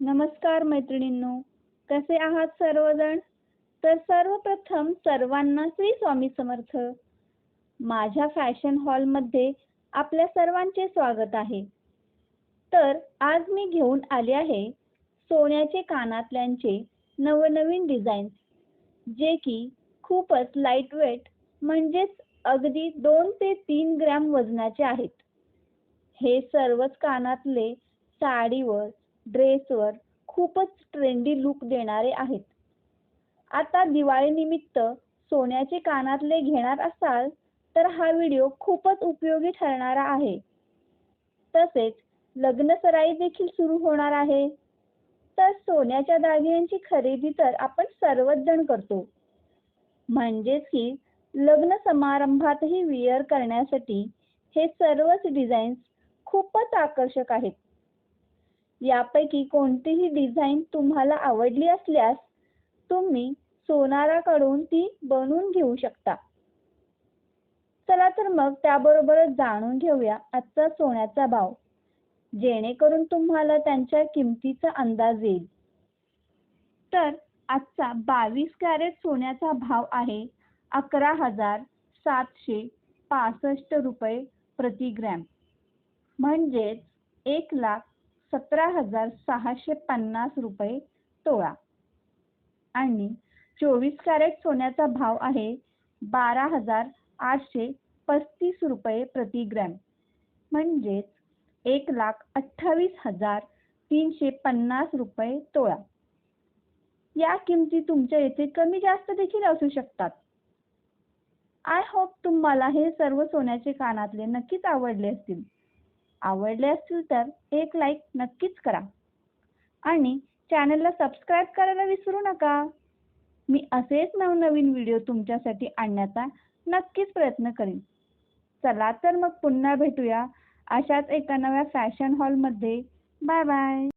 नमस्कार मैत्रिणींनो कसे आहात सर्वजण? तर सर्वप्रथम सर्वांना श्री स्वामी समर्थ. माझ्या फॅशन हॉलमध्ये आपल्या सर्वांचे स्वागत आहे. तर आज मी घेऊन आले आहे सोन्याचे कानातल्यांचे नवनवीन डिझाईन्स जे की खूपच लाइट वेट म्हणजेच अगदी दोन ते तीन ग्रॅम वजनाचे आहेत. हे सर्वच कानातले साडीवर ड्रेसवर खूपच ट्रेंडी लुक देणारे आहेत. आता दिवाळीनिमित्त सोन्याचे कानातले घेणार असाल तर हा व्हिडिओ खूपच उपयोगी ठरणारा आहे. तसेच लग्न सराई देखील सुरू होणार आहे. तर सोन्याच्या दागिन्यांची खरेदी तर आपण सर्वच जण करतो. म्हणजेच की लग्न समारंभातही विअर करण्यासाठी हे सर्वच डिझाईन्स खूपच आकर्षक आहेत. यापैकी कोणतीही डिझाईन तुम्हाला आवडली असल्यास तुम्ही सोनाराकडून ती बनवून घेऊ शकता. चला तर मग त्याबरोबरच जाणून घेऊया आजचा सोन्याचा भाव. जेणेकरून तुम्हाला त्यांच्या किमतीचा अंदाज येईल. तर आजचा बावीस कॅरेट सोन्याचा भाव आहे अकरा हजार सातशे पासष्ट रुपये प्रति ग्रॅम. म्हणजेच एक लाख सतरा हजार सहाशे पन्नास रुपये तोळा. आणि चोवीस कॅरेट सोन्याचा भाव आहे बारा हजार आठशे पस्तीस रुपये प्रति ग्रॅम. म्हणजेच एक लाख अठ्ठावीस हजार तीनशे पन्नास रुपये तोळा. या किमती तुमच्या येथे कमी जास्त देखील असू शकतात. आय होप तुम्हाला हे सर्व सोन्याचे कानातले नक्कीच आवडले असतील. आवडले असतील तर एक लाईक नक्कीच करा. आणि चॅनलला सबस्क्राईब करायला विसरू नका. मी असेच नवनवीन व्हिडिओ तुमच्यासाठी आणण्याचा नक्कीच प्रयत्न करेन. चला तर मग पुन्हा भेटूया अशाच एका नव्या फॅशन हॉलमध्ये बाय बाय